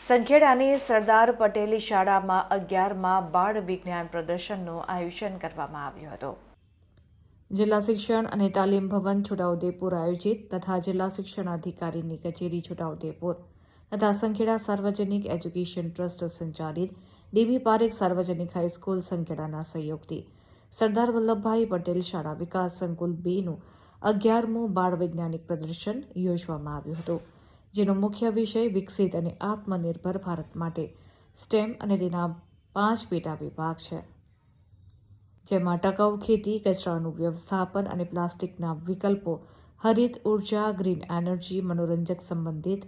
સંખેડાની સરદાર પટેલ શાળામાં અગિયારમાં બાળ વિજ્ઞાન પ્રદર્શનનું આયોજન કરવામાં આવ્યું હતું. જિલ્લા શિક્ષણ અને તાલીમ ભવન છોટાઉદેપુર આયોજિત તથા જિલ્લા શિક્ષણ અધિકારીની કચેરી છોટાઉદેપુર તથા સંખેડા સાર્વજનિક એજ્યુકેશન ટ્રસ્ટ સંચાલિત ડીબી પારેખ સાર્વજનિક હાઈસ્કૂલ સંખેડાના સહયોગથી સરદાર વલ્લભભાઈ પટેલ શાળા વિકાસ સંકુલ બેનું અગિયારમું બાળ વૈજ્ઞાનિક પ્રદર્શન યોજવામાં આવ્યું હતું. જેનો મુખ્ય વિષય વિકસિત અને આત્મનિર્ભર ભારત માટે સ્ટેમ અને તેના પાંચ પેટા વિભાગ છે. જેમાં ટકાઉ ખેતી, કચરાનું વ્યવસ્થાપન અને પ્લાસ્ટિકના વિકલ્પો, હરિત ઊર્જા, ગ્રીન એનર્જી, મનોરંજક સંબંધિત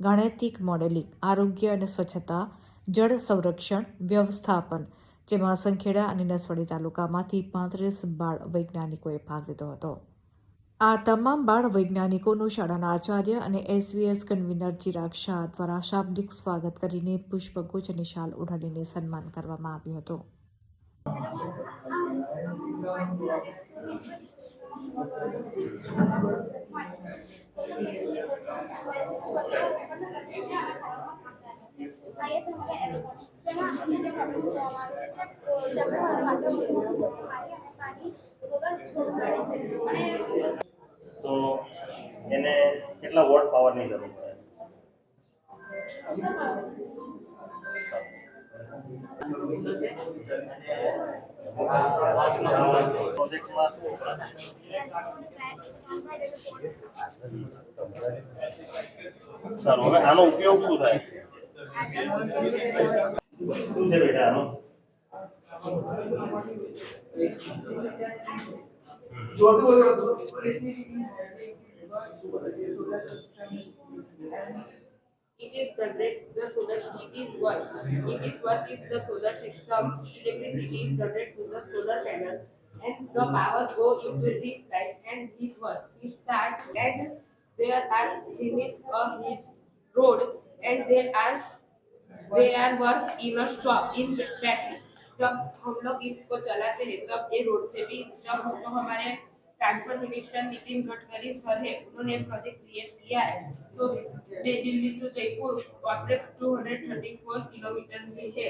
ગાણિતિક મોડેલિંગ, આરોગ્ય અને સ્વચ્છતા, જળ સંરક્ષણ, વ્યવસ્થાપન, જેમાં સંખેડા અને નસવાડી તાલુકામાંથી પાંત્રીસ બાળ વૈજ્ઞાનિકોએ ભાગ લીધો હતો. આ તમામ બાળ વૈજ્ઞાનિકોનું શાળાના આચાર્ય અને એસવીએસ કન્વીનર ચિરાગ શાહ દ્વારા શાબ્દિક સ્વાગત કરીને પુષ્પગુચ્છ અને શાલ ઓઢાડીને સન્માન કરવામાં આવ્યું હતું. saya તો એને કેટલા વોટ પાવરની જરૂર પડે? સારું, હવે આનો ઉપયોગ શું થાય બેટા આનો It is conduct the solar it is work. It is work is the solar system. Electricity is conducted to the solar panel and the power goes into this light and this work. is that, and there are finish on this road and there are they are work in a shop in factory. जब हम लोग इसको चलाते हैं तब ये road से भी जब जो हमारे transport minister Nitin Gadkari sir है उन्होंने प्रोजेक्ट क्रिएट किया है तो ये Delhi to Jaipur contract 234 kilometre में है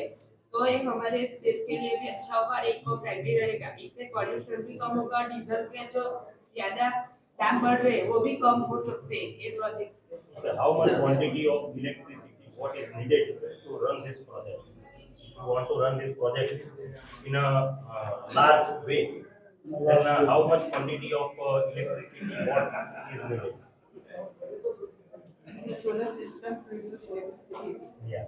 तो ये हमारे देश के लिए भी अच्छा होगा और इको फ्रेंडली रहेगा इससे पॉल्यूशन भी कम होगा डीजल के जो ज्यादा दाम बढ़ रहे हैं वो भी कम हो सकते हैं ये प्रोजेक्ट से Okay, how much quantity of electricity, what is needed to run this project? If you want to run this project in a uh, large way, then uh, how much quantity of uh, electricity, what is needed? The solar system produces electricity Yeah,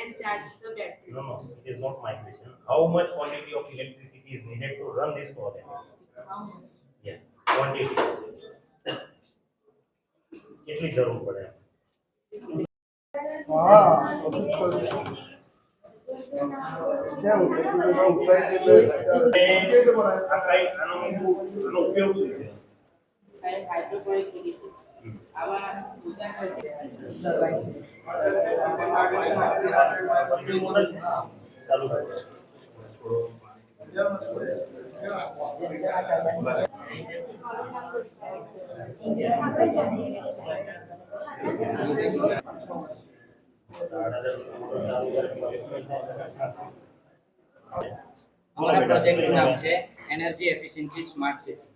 and charge the battery. no, no, it is not my question. How much quantity of electricity is needed to run this project? How much? Yeah, quantity. કેટલી જરૂર પડે હા ઉપયોગ શું છે અને અમારા પ્રોજેક્ટનું નામ છે એનર્જી એફિશિયન્સી સ્માર્ટ સિટી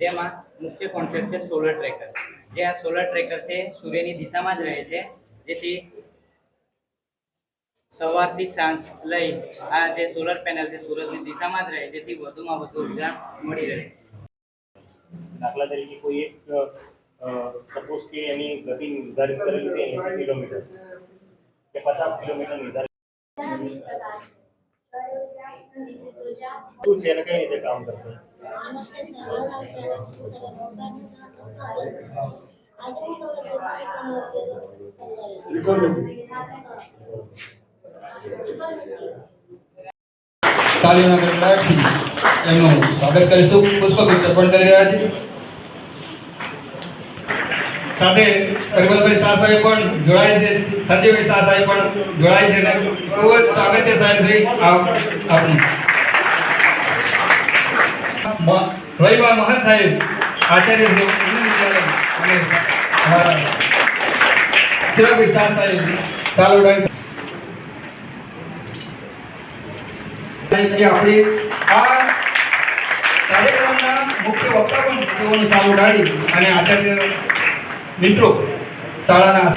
જેમાં મુખ્ય કોન્સેપ્ટ છે સોલર ટ્રેકર જે આ સોલર ટ્રેકર છે, સૂર્યની દિશામાં જ રહે છે. જેથી સવારથી સાંજ લઈ આ જે સોલર પેનલ છે, સૂરજની દિશામાં જ રહે. જેથી વધુમાં વધુ ઊર્જા મળી રહે. દાખલા તરીકે કોઈ એક સપોઝ કે એની ગતિ નિર્ધારિત કરેલી છે એસી કિલોમીટર. કે પચાસ કિલોમીટર નિર્ધારિત શું છે અને કઈ રીતે કામ કરશે નમસ્તે સર મારું નામ છે સર મોબાઈલ આજે હું તમને પ્રોજેક્ટનો સમજાવીશ Economy. તાલીઓના ગઢડાથી એમનું સ્વાગત કરીશું પુષ્પગુચ્છ અર્પણ કરી રહ્યા છે સાથે પરિમલભાઈ શાહ સાહેબ પણ જોડાય છે સંજયભાઈ શાહ સાહેબ પણ જોડાય છે ખૂબ જ સ્વાગત છે સાહેબ શ્રી આપનું રવિબા મહત સાહેબ આચાર્ય અને શાહ સાહેબ ચાલો આપણી આ કાર્યક્રમના મુખ્ય વક્તા પણ તેઓનું સારું ઉડાડી અને આચાર્ય મિત્રો, શાળાના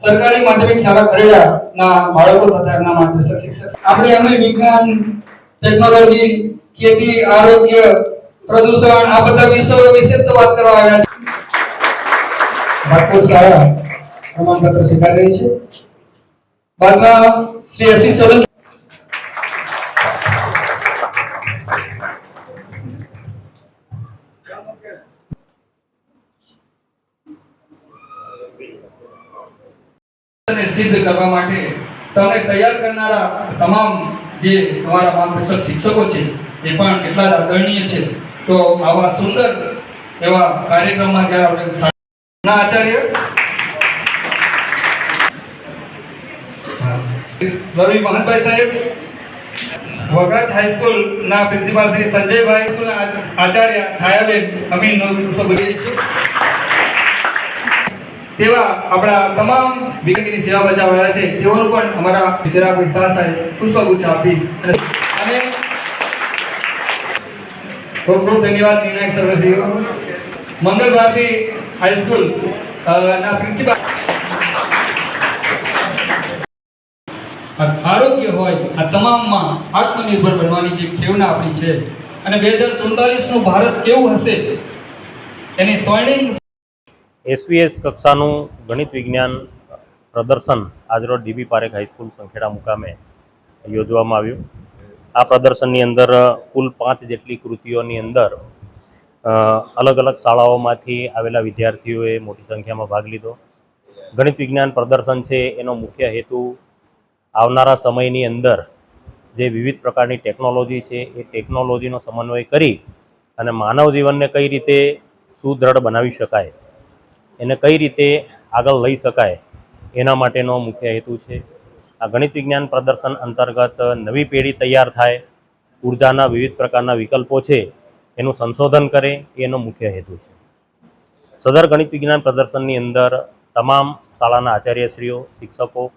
સરકારી માધ્યમિક શાળા બાળકો તથા એમના માર્ગદર્શક શિક્ષક. આપણે અમે વિજ્ઞાન ટેકનોલોજી ખેતી, આરોગ્ય, પ્રદૂષણ આ બધા વિષયો વિશે તો વાત કરવા આવ્યા છે રાજકોટ શાળા પ્રમાણપત્ર સ્વીકારી છે. બાદમાં શ્રી એસવી સોલંકી સિદ્ધ કરવા માટે તમને તૈયાર કરનારા તમામ જે તમારા માર્ગદર્શક શિક્ષકો છે, એ પણ એટલા જ આદરણીય છે. તો આવા સુંદર એવા કાર્યક્રમમાં જ્યારે આપણે શાળાના આચાર્ય. રવિ મહંતભાઈ સાહેબ વગાચ હાઈસ્કૂલના પ્રિન્સિપાલ શ્રી સંજયભાઈ આચાર્ય છાયાબેન પુષ્પ ગુરીશું તેવા આપણા તમામ વિગતની સેવા બજાવવાના છે, તેઓનું પણ અમારા ગુજરાત શાહ સાહેબ પુષ્પગુચ્છ આપી અને ખૂબ ખૂબ ધન્યવાદ, નિર્ણાયક સર્વશ્રીઓ. મંગલ ભારતી હાઈસ્કૂલ અ, ના પ્રિન્સિપાલ આરોગ્ય હોય આ તમામમાં આત્મનિર્ભર બનવાની જે ખેવના આપણી છે અને બે હજાર સુડતાલીસનું ભારત કેવું હશે? એની સ્વર્ણિમ એસવીએસ કક્ષાનું ગણિત વિજ્ઞાન પ્રદર્શન આજરોજ ડીબી પારેખ હાઈસ્કૂલ સંખેડા મુકામે યોજવામાં આવ્યું. આ પ્રદર્શનની અંદર કુલ પાંચ જેટલી કૃતિઓની અંદર અલગ અલગ શાળાઓમાંથી આવેલા વિદ્યાર્થીઓએ મોટી સંખ્યામાં ભાગ લીધો. ગણિત વિજ્ઞાન પ્રદર્શન છે એનો મુખ્ય હેતુ આવનારા સમયની અંદર જે વિવિધ પ્રકારની ટેકનોલોજી છે એ ટેકનોલોજીનો સમન્વય કરી અને માનવ જીવનને કઈ રીતે સુદૃઢ બનાવી શકાય, એને કઈ રીતે આગળ લઈ શકાય એના માટેનો મુખ્ય હેતુ છે. આ ગણિત વિજ્ઞાન પ્રદર્શન અંતર્ગત નવી પેઢી તૈયાર થાય, ઉર્જાના વિવિધ પ્રકારના વિકલ્પો છે એનું સંશોધન કરે એનો મુખ્ય હેતુ છે. સદર ગણિત વિજ્ઞાન પ્રદર્શનની અંદર તમામ શાળાના આચાર્યશ્રીઓ શિક્ષકો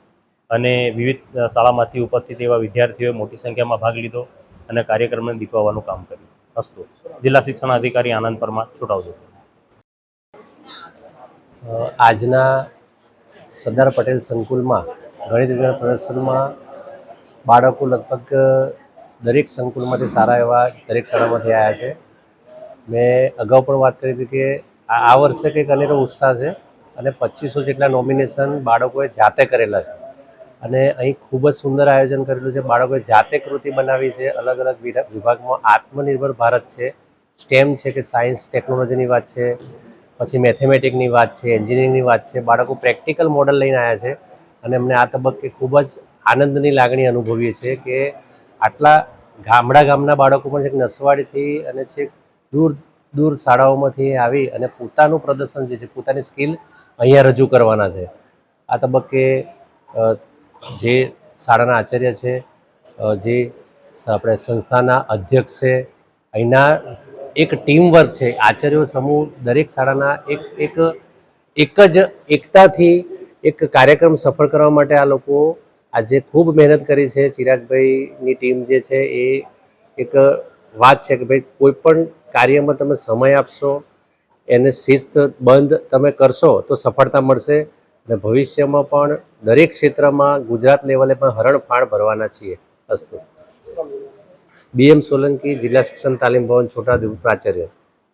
અને વિવિધ શાળામાંથી ઉપસ્થિત એવા વિદ્યાર્થીઓએ મોટી સંખ્યામાં ભાગ લીધો અને કાર્યક્રમને દીપાવવાનું કામ કર્યું. અસ્તુ. જિલ્લા શિક્ષણ અધિકારી આનંદ પરમાર અ, આજના સરદાર પટેલ સંકુલમાં ગણિત વિજ્ઞાન પ્રદર્શનમાં બાળકો લગભગ દરેક સંકુલમાંથી સારા એવા દરેક શાળામાંથી આવ્યા છે. મેં અગાઉ પણ વાત કરી હતી કે આ વર્ષે કંઈક અનેરો ઉત્સાહ છે અને પચીસો જેટલા નોમિનેશન બાળકોએ જાતે કરેલા છે. અને અહીં ખૂબ જ સુંદર આયોજન કરેલું છે. બાળકોએ જાતે કૃતિ બનાવી છે. અલગ અલગ વિભાગમાં આત્મનિર્ભર ભારત છે. સ્ટેમ છે કે સાયન્સ ટેકનોલોજીની વાત છે. પછી મેથેમેટિકની વાત છે એન્જિનિયરિંગની વાત છે. બાળકો પ્રેક્ટિકલ મોડલ લઈને આવ્યા છે અને અમને આ તબક્કે ખૂબ જ આનંદની લાગણી અનુભવીએ છીએ કે આટલા ગામડા ગામના બાળકો પણ છે નસવાડીથી અને છેક દૂર દૂર શાળાઓમાંથી આવી અને પોતાનું પ્રદર્શન જે છે, પોતાની સ્કિલ અહીંયા રજૂ કરવાના છે. આ તબક્કે જે શાળાના આચાર્ય છે જે આપણે સંસ્થાના અધ્યક્ષ છે, અહીંના એક ટીમ વર્ક છે. આચાર્યો સમૂહ દરેક શાળાના એક એક એક જ એકતાથી એક કાર્યક્રમ સફળ કરવા માટે આ લોકો આજે ખૂબ મહેનત કરી છે. ચિરાગભાઈની ટીમ જે છે, એ એક વાત છે કે ભાઈ કોઈ પણ કાર્યમાં તમે સમય આપશો, એને શિસ્ત બંધ તમે કરશો તો સફળતા મળશે અને ભવિષ્યમાં પણ દરેક ક્ષેત્રમાં ગુજરાત લેવલે પણ હરણફાળ ભરવાના છીએ અસ્તુ. બીએમ સોલંકી જિલ્લા શિક્ષણ તાલીમ ભવન છોટાઉદેપુર પ્રાચાર્ય.